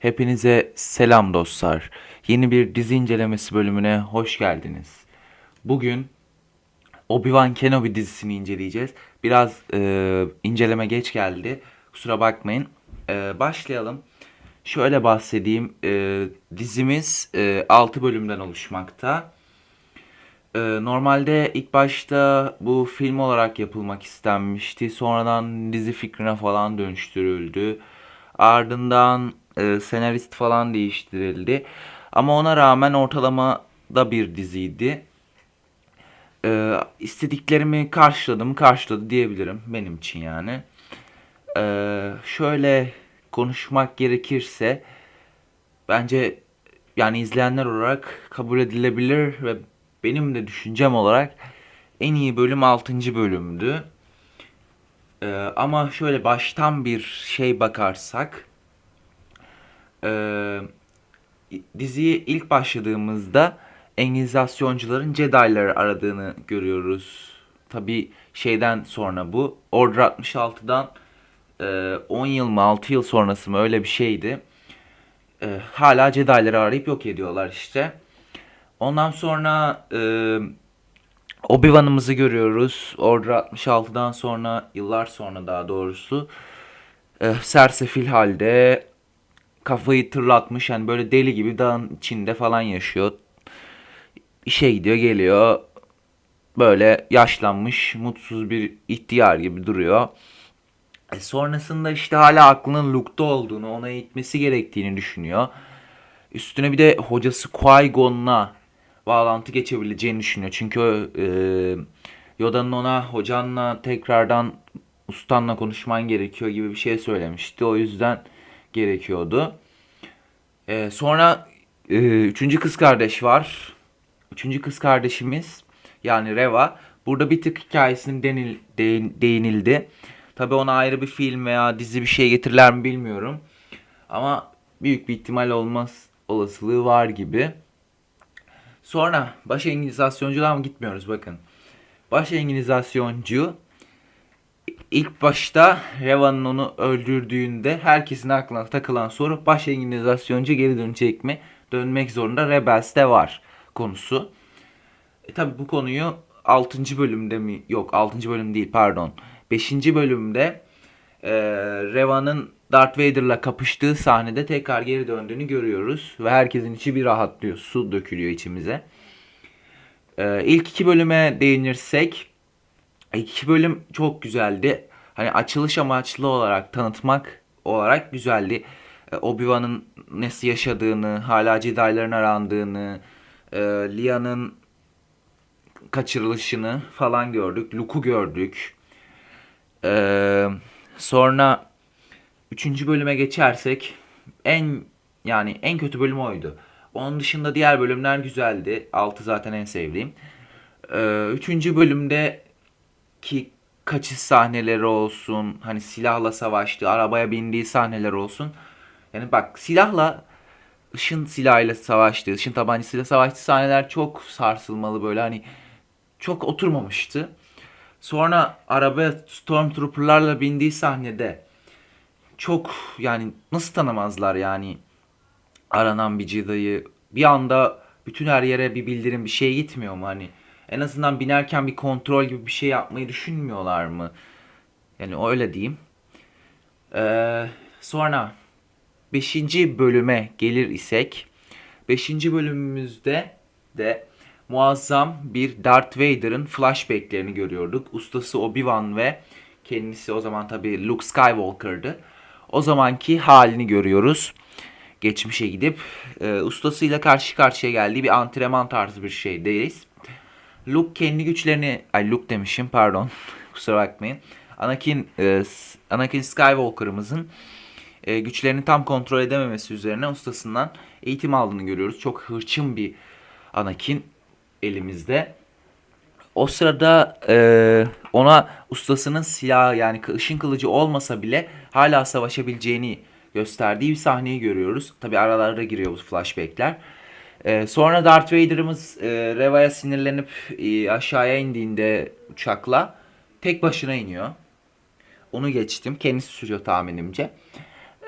Hepinize selam dostlar. Yeni bir dizi incelemesi bölümüne hoş geldiniz. Bugün Obi-Wan Kenobi dizisini inceleyeceğiz. Biraz e, inceleme geç geldi. Kusura bakmayın. E, başlayalım. Şöyle bahsedeyim. E, dizimiz e, 6 bölümden oluşmakta. E, normalde ilk başta bu film olarak yapılmak istenmişti. Sonradan dizi fikrine falan dönüştürüldü. Ardından e, senarist falan değiştirildi. Ama ona rağmen ortalamada bir diziydi. E, istediklerimi karşıladım, karşıladı diyebilirim benim için yani. E, şöyle konuşmak gerekirse bence yani izleyenler olarak kabul edilebilir ve benim de düşüncem olarak en iyi bölüm 6. bölümdü. Ee, ama şöyle baştan bir şey bakarsak e, diziye ilk başladığımızda Engilizasyoncuların Jedi'ları aradığını görüyoruz. Tabi şeyden sonra bu Order 66'dan e, 10 yıl mı 6 yıl sonrası mı öyle bir şeydi. E, hala Jedi'ları arayıp yok ediyorlar işte. Ondan sonra e, Obi-Wan'ımızı görüyoruz. Order 66'dan sonra, yıllar sonra daha doğrusu. E, sersefil halde kafayı tırlatmış. Yani böyle deli gibi dağın içinde falan yaşıyor. İşe gidiyor geliyor. Böyle yaşlanmış, mutsuz bir ihtiyar gibi duruyor. E, sonrasında işte hala aklının Luke'da olduğunu, ona eğitmesi gerektiğini düşünüyor. Üstüne bir de hocası Qui-Gon'la bağlantı geçebileceğini düşünüyor. Çünkü e, Yoda'nın ona hocanla tekrardan ustanla konuşman gerekiyor gibi bir şey söylemişti. O yüzden gerekiyordu. E, sonra e, üçüncü kız kardeş var. Üçüncü kız kardeşimiz yani Reva. Burada bir tık hikayesinin denil, değin, değinildi. Tabi ona ayrı bir film veya dizi bir şey getirirler mi bilmiyorum. Ama büyük bir ihtimal olmaz olasılığı var gibi. Sonra baş İngilizasyoncular mı gitmiyoruz bakın. Baş İngilizasyoncu ilk başta Reva'nın onu öldürdüğünde herkesin aklına takılan soru baş İngilizasyoncu geri dönecek mi? Dönmek zorunda Rebels'te var konusu. E tabi bu konuyu 6. bölümde mi? Yok 6. bölüm değil pardon. 5. bölümde e, Reva'nın Darth Vader'la kapıştığı sahnede tekrar geri döndüğünü görüyoruz. Ve herkesin içi bir rahatlıyor. Su dökülüyor içimize. Ee, ilk iki bölüme değinirsek iki bölüm çok güzeldi. Hani açılış amaçlı olarak tanıtmak olarak güzeldi. Ee, Obi-Wan'ın nasıl yaşadığını, hala Jedi'ların arandığını, e, Lea'nın kaçırılışını falan gördük. Luke'u gördük. Ee, sonra Üçüncü bölüme geçersek en yani en kötü bölüm oydu. Onun dışında diğer bölümler güzeldi. Altı zaten en sevdiğim. Ee, üçüncü bölümde ki kaçış sahneleri olsun, hani silahla savaştığı, arabaya bindiği sahneler olsun. Yani bak silahla ışın silahıyla savaştığı, ışın tabancasıyla savaştığı sahneler çok sarsılmalı böyle hani çok oturmamıştı. Sonra arabaya Stormtrooper'larla bindiği sahnede çok yani nasıl tanımazlar yani aranan bir Jedi'yi bir anda bütün her yere bir bildirim bir şey gitmiyor mu hani en azından binerken bir kontrol gibi bir şey yapmayı düşünmüyorlar mı yani öyle diyeyim ee, sonra 5. bölüme gelir isek 5. bölümümüzde de muazzam bir Darth Vader'ın flashbacklerini görüyorduk. Ustası Obi-Wan ve kendisi o zaman tabi Luke Skywalker'dı o zamanki halini görüyoruz. Geçmişe gidip e, ustasıyla karşı karşıya geldiği bir antrenman tarzı bir şeydeyiz. Luke kendi güçlerini, ay Luke demişim pardon kusura bakmayın. Anakin, e, Anakin Skywalker'ımızın e, güçlerini tam kontrol edememesi üzerine ustasından eğitim aldığını görüyoruz. Çok hırçın bir Anakin elimizde. O sırada e, ona ustasının silahı yani ışın kılıcı olmasa bile hala savaşabileceğini gösterdiği bir sahneyi görüyoruz. Tabi aralarda giriyor bu flashbackler. E, sonra Darth Vader'ımız e, Reva'ya sinirlenip e, aşağıya indiğinde uçakla tek başına iniyor. Onu geçtim. Kendisi sürüyor tahminimce.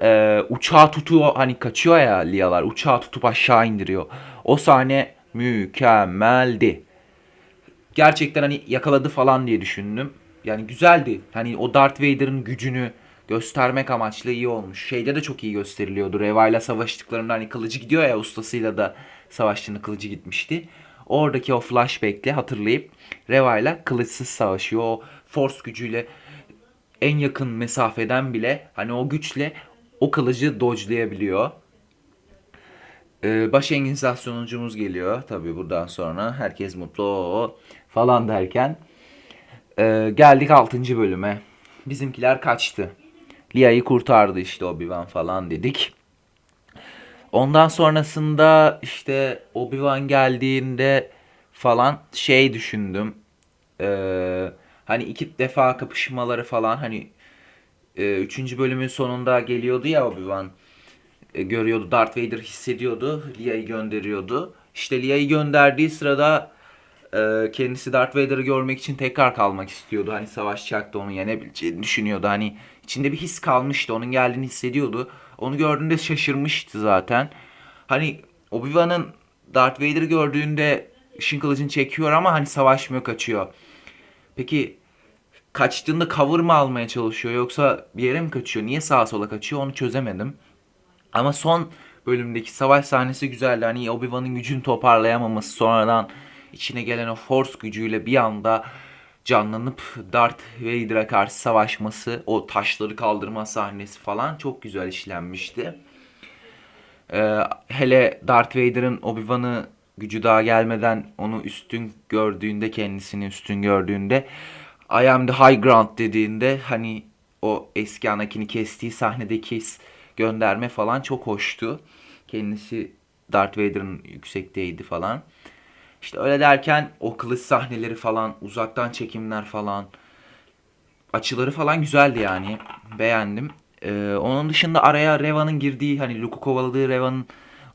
e, uçağı tutuyor hani kaçıyor ya Lialar uçağı tutup aşağı indiriyor. O sahne mükemmeldi. Gerçekten hani yakaladı falan diye düşündüm. Yani güzeldi. Hani o Darth Vader'ın gücünü göstermek amaçlı iyi olmuş. Şeyde de çok iyi gösteriliyordu. Reva ile savaştıklarında hani kılıcı gidiyor ya ustasıyla da savaştığında kılıcı gitmişti. Oradaki o flashback'le hatırlayıp Reva ile kılıçsız savaşıyor. O force gücüyle en yakın mesafeden bile hani o güçle o kılıcı dodge'layabiliyor. Ee, baş engizasyon sonucumuz geliyor. Tabii buradan sonra herkes mutlu o falan derken ee, geldik 6. bölüme. Bizimkiler kaçtı. Lia'yı kurtardı işte Obi-Wan falan dedik. Ondan sonrasında işte Obi-Wan geldiğinde falan şey düşündüm. Ee, hani iki defa kapışmaları falan hani e, üçüncü bölümün sonunda geliyordu ya Obi-Wan. E, görüyordu Darth Vader hissediyordu. Lia'yı gönderiyordu. İşte Lia'yı gönderdiği sırada e, kendisi Darth Vader'ı görmek için tekrar kalmak istiyordu. Hani savaşacaktı onu yenebileceğini düşünüyordu. Hani içinde bir his kalmıştı. Onun geldiğini hissediyordu. Onu gördüğünde şaşırmıştı zaten. Hani Obi-Wan'ın Darth Vader'ı gördüğünde ışın kılıcını çekiyor ama hani savaşmıyor kaçıyor. Peki kaçtığında cover mı almaya çalışıyor yoksa bir yere mi kaçıyor? Niye sağa sola kaçıyor onu çözemedim. Ama son bölümdeki savaş sahnesi güzeldi. Hani Obi-Wan'ın gücünü toparlayamaması sonradan içine gelen o force gücüyle bir anda canlanıp Darth Vader'a karşı savaşması, o taşları kaldırma sahnesi falan çok güzel işlenmişti. Ee, hele Darth Vader'ın Obi-Wan'ı gücü daha gelmeden onu üstün gördüğünde kendisini üstün gördüğünde I am the high ground dediğinde hani o eski Anakin'i kestiği sahnedeki gönderme falan çok hoştu. Kendisi Darth Vader'ın yüksekteydi falan. İşte öyle derken o kılıç sahneleri falan, uzaktan çekimler falan, açıları falan güzeldi yani. Beğendim. Ee, onun dışında araya Reva'nın girdiği hani Luke'u kovaladığı Reva'nın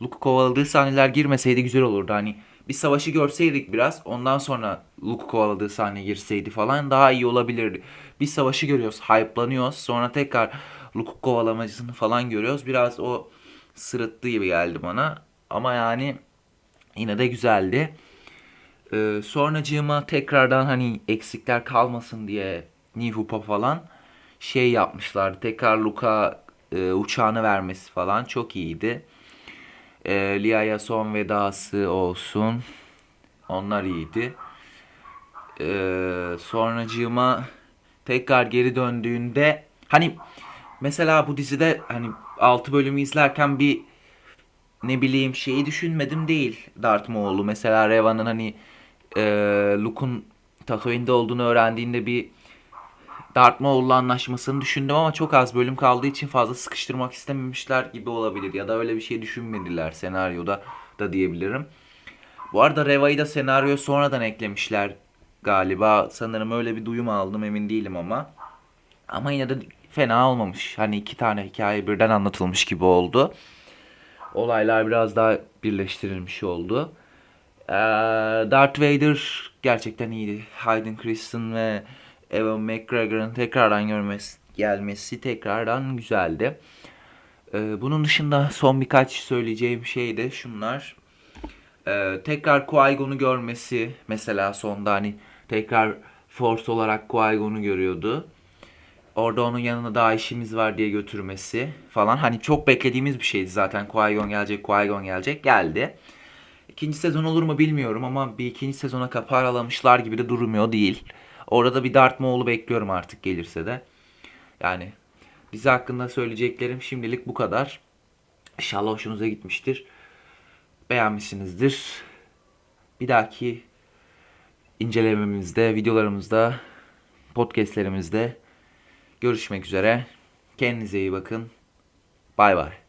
Luke'u kovaladığı sahneler girmeseydi güzel olurdu. Hani bir savaşı görseydik biraz ondan sonra Luke'u kovaladığı sahne girseydi falan daha iyi olabilirdi. Bir savaşı görüyoruz, hype'lanıyoruz. Sonra tekrar Luke'u kovalamacısını falan görüyoruz. Biraz o sırıttı gibi geldi bana. Ama yani yine de güzeldi. Ee, sonracığıma tekrardan hani eksikler kalmasın diye New Hope'a falan şey yapmışlar. Tekrar Luka e, uçağını vermesi falan çok iyiydi. E, Lia'ya son vedası olsun. Onlar iyiydi. E, sonracığıma tekrar geri döndüğünde hani mesela bu dizide hani 6 bölümü izlerken bir ne bileyim şeyi düşünmedim değil Darth Maul'u. Mesela Reva'nın hani e, Luke'un Tatooine'de olduğunu öğrendiğinde bir Darth Maul'la anlaşmasını düşündüm ama çok az bölüm kaldığı için fazla sıkıştırmak istememişler gibi olabilir. Ya da öyle bir şey düşünmediler senaryoda da diyebilirim. Bu arada Reva'yı da senaryoya sonradan eklemişler galiba. Sanırım öyle bir duyum aldım emin değilim ama. Ama yine de fena olmamış. Hani iki tane hikaye birden anlatılmış gibi oldu. Olaylar biraz daha birleştirilmiş oldu. Ee, Darth Vader gerçekten iyiydi. Hayden Christensen ve Evan McGregor'ın tekrardan görmesi, gelmesi tekrardan güzeldi. Ee, bunun dışında son birkaç söyleyeceğim şey de şunlar. Ee, tekrar Qui-Gon'u görmesi mesela sonda hani tekrar Force olarak Qui-Gon'u görüyordu. Orada onun yanına daha işimiz var diye götürmesi falan. Hani çok beklediğimiz bir şeydi zaten. Qui-Gon gelecek, Qui-Gon gelecek. Geldi. İkinci sezon olur mu bilmiyorum ama bir ikinci sezona kapar alamışlar gibi de durmuyor değil. Orada bir Darth Maul'u bekliyorum artık gelirse de. Yani dizi hakkında söyleyeceklerim şimdilik bu kadar. İnşallah hoşunuza gitmiştir. Beğenmişsinizdir. Bir dahaki incelememizde, videolarımızda, podcastlerimizde görüşmek üzere. Kendinize iyi bakın. Bay bay.